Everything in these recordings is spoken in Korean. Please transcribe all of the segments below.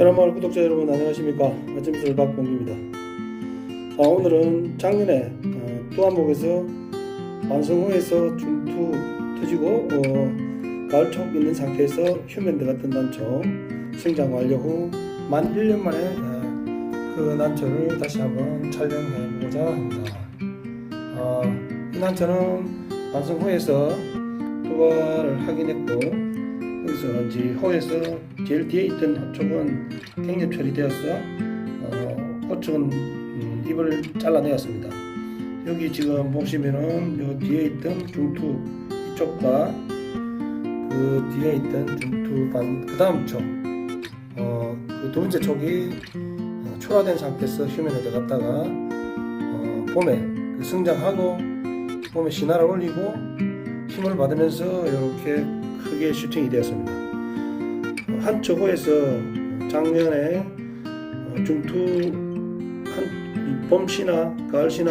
여러분 구독자 여러분 안녕하십니까? 아침술 박봉기입니다. 아, 오늘은 작년에 어, 또한목에서 완성호에서 중투 터지고 어, 가을 촉 있는 상태에서 휴면대 같은 난초 성장 완료 후 만 1년 만에 어, 그 난초를 다시 한번 촬영해 보고자 합니다. 어, 이 난초는 완성호에서 투과를 하긴 했고 그래서 이제 호에서 제일 뒤에 있던 호쪽은 갱립 처리되어서 어, 호쪽은 음, 잎을 잘라내었습니다. 여기 지금 보시면은 요 뒤에 있던 중투 이쪽과 그 뒤에 있던 중투 반 그 다음 쪽, 어, 그두 번째 쪽이 어, 초라된 상태에서 휴면에 들어갔다가 어, 봄에 그 성장하고 봄에 신화를 올리고 힘을 받으면서 이렇게 크게 슈팅이 되었습니다. 어, 한쪽 호에서 작년에 어, 중투 한 봄신화, 가을신화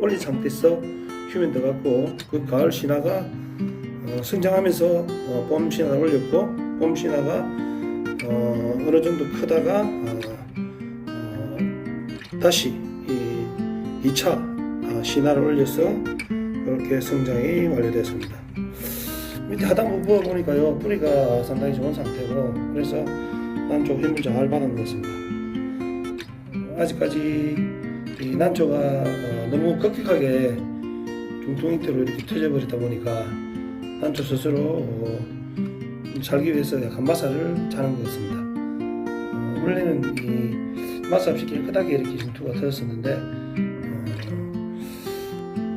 올린 상태에서 휴면 들어갔고 그 가을 신화가 어, 성장하면서 어, 봄신화를 올렸고 봄신화가 어, 어느 정도 크다가 다시 이 2차 어, 신화를 올려서 이렇게 성장이 완료되었습니다. 밑에 하단부 부어 보니까요 뿌리가 상당히 좋은 상태고 그래서 난초 힘을 잘 받은 것 같습니다. 아직까지 이 난초가 어, 너무 급격하게 중통 형태로 이렇게 터져 버리다 보니까 난초 스스로 어, 살기 위해서 약간 마사를 자는 것 같습니다. 어, 원래는 이 마사 없이 깨끗하게 이렇게 중투가 터졌었는데 어,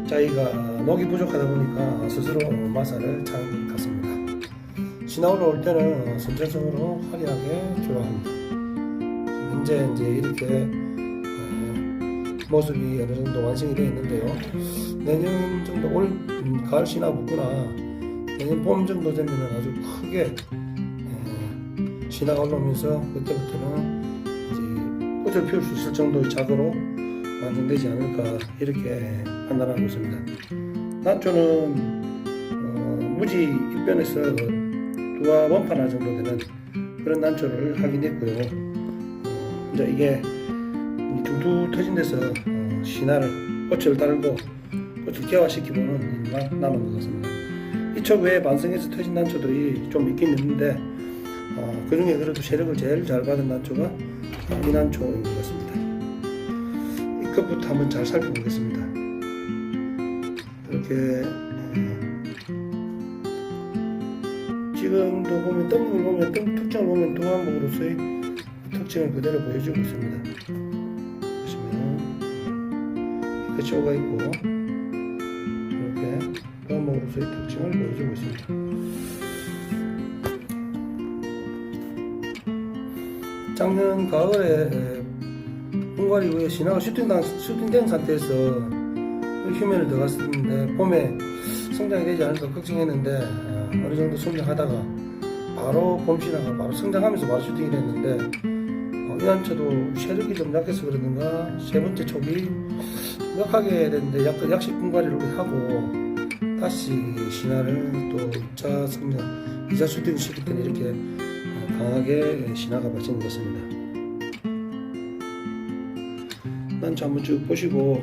자기가 녹이 부족하다 보니까 스스로 마사를 것 같습니다. 신화로 올 때는 선천적으로 화려하게. 지금 현재 이제 이렇게 어, 모습이 어느 정도 완성이 되어 있는데요. 내년 정도 올 음, 가을 신화 붙구나 내년 봄 정도 되면 아주 크게 어, 신화가 올라오면서 그때부터는 이제 꽃을 피울 수 있을 정도의 작으로 완성되지 않을까 이렇게 판단하고 있습니다. 난초는 어, 무지 입변에서 두와 원판화 정도 되는 그런 난초를 하긴 했고요. 어, 이제 이게 이 둥둥 터진 데서 어, 신화를 꽃을 달고 꽃을 개화시키고는 만- 남은 것 같습니다. 이쪽 외에 반성에서 터진 난초들이 좀 있긴 있는데 어, 그 중에 그래도 세력을 제일 잘 받은 난초가 이 난초인 것 같습니다. 이 끝부터 한번 잘 살펴보겠습니다. 이렇게 어, 지금도 보면 뜬을 보면 뜬 특징을 보면 두한목으로서의 특징을 그대로 보여주고 있습니다. 보시면 그쇼가 있고 이렇게 두한목으로서의 특징을 보여주고 있습니다. 작년 가을에 후에 신화가 슈팅된 상태에서 휴면을 들어갔었는데 봄에 성장이 되지 않을까 걱정했는데 어, 어느 정도 성장하다가 바로 봄 신화가 바로 성장하면서 바로 슈팅이 됐는데 어, 이 난초도 세력이 좀 약해서 그러는가 세 번째 촉이 좀 약하게 됐는데 약간 약식 분갈이를 하고 다시 신화를 또 2차 성장 2차 슈팅 시킬 때는 이렇게 어, 강하게 신화가 발전이 됐습니다. 난초 한번 쭉 보시고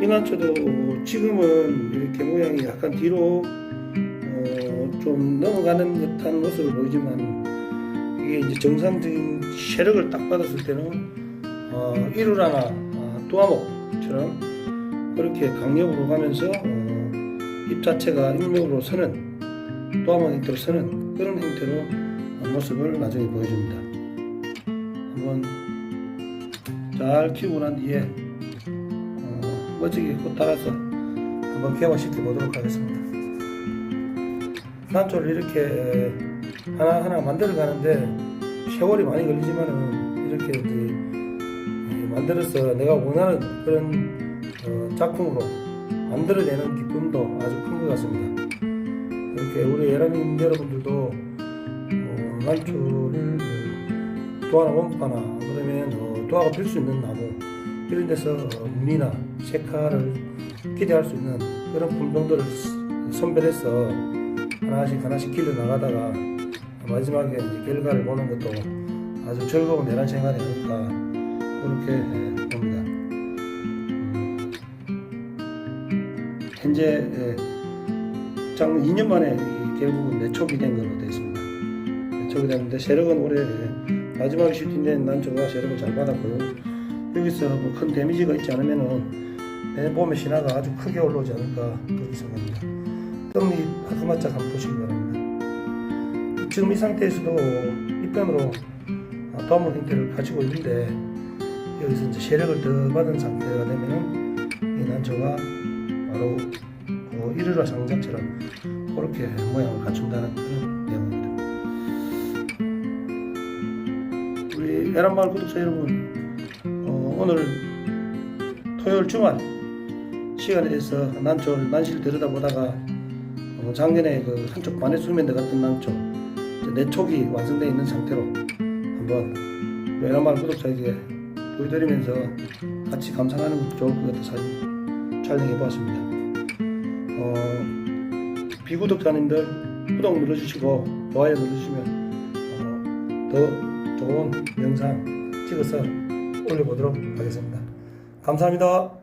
이 난초도 지금은 이렇게 모양이 약간 뒤로 어, 좀 넘어가는 듯한 모습을 보이지만 이게 이제 정상적인 세력을 딱 받았을 때는 어, 이루라나 어, 또아목처럼 그렇게 강력으로 가면서 어, 잎 자체가 잎력으로 서는 또아목 형태로 서는 그런 형태로 어, 모습을 나중에 보여줍니다. 한번 잘 키우고 난 뒤에 어, 멋지게 꽃 달아서 한번 개화시켜 보도록 하겠습니다. 난초를 이렇게 하나하나 만들어 가는데 세월이 많이 걸리지만은 이렇게 이제 예, 만들어서 내가 원하는 그런 어, 작품으로 만들어내는 기쁨도 아주 큰 것 같습니다. 이렇게 우리 예란인 여러분들도 어, 난초를 도화나 원파나 그러면 어, 도화가 필 수 있는 나무 이런 데서 어, 무늬나 색깔을 기대할 수 있는 그런 품종들을 스- 선별해서 하나씩 하나씩 길러 나가다가 마지막에 결과를 보는 것도 아주 즐거운 내란 생활이 아닐까 그렇게 예, 봅니다. 음, 현재 예, 장 2년 만에 이 결국은 내촉이 된 걸로 되어 있습니다. 내촉이 됐는데 세력은 올해 예, 마지막에 슈팅된 난초가 세력을 잘 받았고요. 여기서 뭐 큰 데미지가 있지 않으면은 내년 봄에 신화가 아주 크게 올라오지 않을까 그렇게 생각합니다. 떡잎 아그마짝 한번 보시기 바랍니다. 지금 이 상태에서도 입변으로 도모 형태를 가지고 있는데 여기서 이제 세력을 더 받은 상태가 되면은 이 난초가 바로 그 이르라 상자처럼 그렇게 모양을 갖춘다는 우리 에란마을 구독자 여러분 어, 오늘 토요일 주말 시간에 대해서 난초 난시를 들여다보다가 어, 작년에 그 한쪽 반의 수면대 같은 난초 내촉이 완성되어 있는 상태로 한번 에란마을 구독자에게 보여드리면서 같이 감상하는 것도 좋을 것 같아서 촬영해 보았습니다. 어, 비구독자님들 구독 눌러주시고 좋아요 눌러주시면 어, 더 좋은 영상 찍어서 올려보도록 하겠습니다. 감사합니다.